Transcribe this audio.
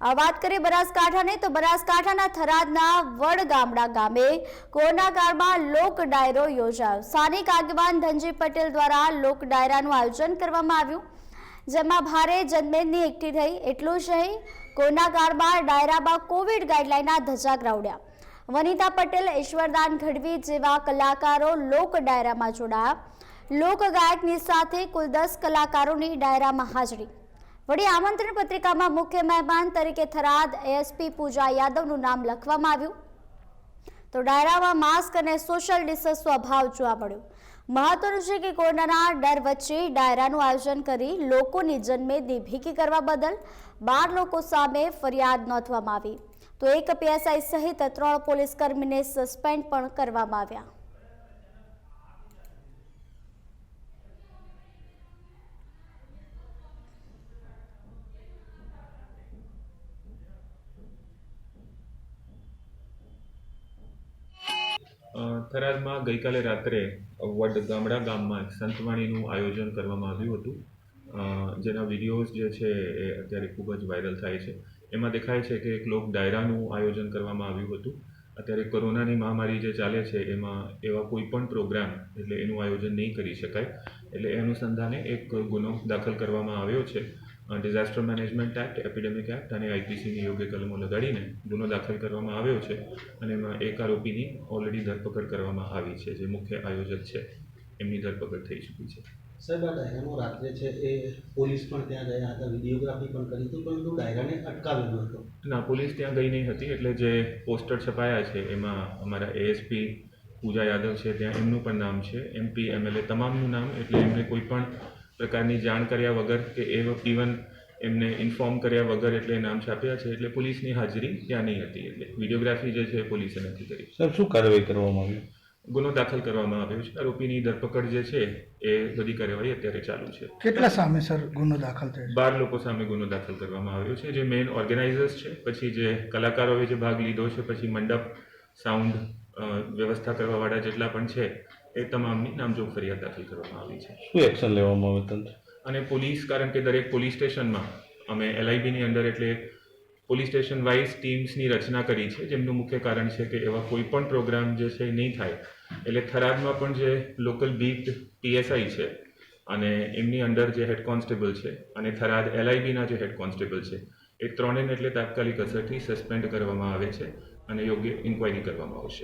આ વાત કરીએ બનાસકાંઠાની, તો બનાસકાંઠાના થરાદના વડગામડા ગામે કોરોના કાળમાં લોક ડાયરો યોજાયો. સ્થાનિક આગેવાન ધનજી પટેલ દ્વારા લોક ડાયરાનું આયોજન કરવામાં આવ્યું. જેમાં ભારે જનમેદની એકઠી થઈ. એટલું જ નહીં કોરોના કાળમાં ડાયરામાં કોવિડ ગાઈડલાઈનના ધજાગરા ઉડ્યા વનિતા પટેલ, ઈશ્વરદાન ગઢવી જેવા કલાકારો લોક ડાયરામાં જોડાયા. લોક ગાયકની સાથે કુલ દસ કલાકારોની ડાયરામાં હાજરી. વળી આમંત્રણ પત્રિકામાં મુખ્ય મહેમાન તરીકે થરાદ એએસપી પૂજા યાદવનું નામ લખવામાં આવ્યું. તો ડાયરામાં માસ્ક અને સોશિયલ ડિસ્ટન્સનો અભાવ જોવા મળ્યો. મહત્વનું છે કે કોરોનાના ડર વચ્ચે ડાયરાનું આયોજન કરી લોકોની જન્મેદની ભીકી કરવા બદલ બાર લોકો સામે ફરિયાદ નોંધવામાં આવી. તો એક પીએસઆઈ સહિત ત્રણ પોલીસ કર્મીને સસ્પેન્ડ પણ કરવામાં આવ્યા. થરાદમાં ગઈકાલે રાત્રે વડ ગામડા ગામમાં સંતવાણીનું આયોજન કરવામાં આવ્યું હતું. જેના વિડીયોઝ જે છે એ અત્યારે ખૂબ જ વાયરલ થાય છે. એમાં દેખાય છે કે એક લોક ડાયરાનું આયોજન કરવામાં આવ્યું હતું. અત્યારે કોરોનાની મહામારી જે ચાલે છે એમાં એવા કોઈ પણ પ્રોગ્રામ એટલે એનું આયોજન નહીં કરી શકાય. એટલે એ અનુસંધાને એક ગુનો દાખલ કરવામાં આવ્યો છે. Disaster management act epidemic act અને આઈપીસીની યોગ્ય કલમો લગાડીને ગુનો દાખલ કરવામાં આવ્યો છે અને એમાં એક આરોપીની ઓલરેડી ધરપકડ કરવામાં આવી છે જે મુખ્ય આયોજક છે. એમની ધરપકડ થઈ ચૂકી છે. સાહેબ આ ડાયરાનો રાત્રે છે એ પોલીસ પણ ત્યાં ગયા હતા વિડીયોગ્રાફી પણ કરી હતી પરંતુ ડાયરાને અટકાવ્યો ન હતો. ના પોલીસ ત્યાં ગઈ નહીં હતી એટલે જે પોસ્ટર છપાયા છે એમાં અમારા એએસપી પૂજા યાદવ છે ત્યાં એમનું પણ નામ છે. એમપી એમએલએ તમામનું નામ એટલે એમને કોઈ પણ પ્રકારની જાણ કર્યા વગર કે એ ઇવન એમને ઇન્ફોર્મ કર્યા વગર એટલે નામ છાપ્યા છે એટલે પોલીસની હાજરી ત્યાં નહીં હતી એટલે વિડીયોગ્રાફી જે છે એ પોલીસે નથી કરી. સર શું કાર્યવાહી કરવામાં આવી? ગુનો દાખલ કરવામાં આવ્યો છે. આરોપીની ધરપકડ જે છે એ બધી કાર્યવાહી અત્યારે ચાલુ છે. કેટલા સામે સર ગુનો દાખલ થયો છે? બાર લોકો સામે ગુનો દાખલ કરવામાં આવ્યો છે. જે મેઇન ઓર્ગેનાઇઝર્સ છે પછી જે કલાકારોએ જે ભાગ લીધો છે પછી મંડપ સાઉન્ડ વ્યવસ્થા કરવાવાળા જેટલા પણ છે એ તમામની નામજોગ ફરિયાદ દાખલ કરવામાં આવી છે. શું એક્શન લેવામાં આવે તંત્ર? અને પોલીસ કારણ કે દરેક પોલીસ સ્ટેશનમાં અમે એલઆઈબીની અંદર એટલે પોલીસ સ્ટેશન વાઇઝ ટીમ્સની રચના કરી છે જેમનું મુખ્ય કારણ છે કે એવા કોઈ પણ પ્રોગ્રામ જે છે એ નહીં થાય. એટલે થરાદમાં પણ જે લોકલ બીટ પીએસઆઈ છે અને એમની અંદર જે હેડ કોન્સ્ટેબલ છે અને થરાદ એલઆઈબીના જે હેડ કોન્સ્ટેબલ છે એ ત્રણેયને એટલે તાત્કાલિક અસરથી સસ્પેન્ડ કરવામાં આવે છે અને યોગ્ય ઇન્ક્વાયરી કરવામાં આવશે.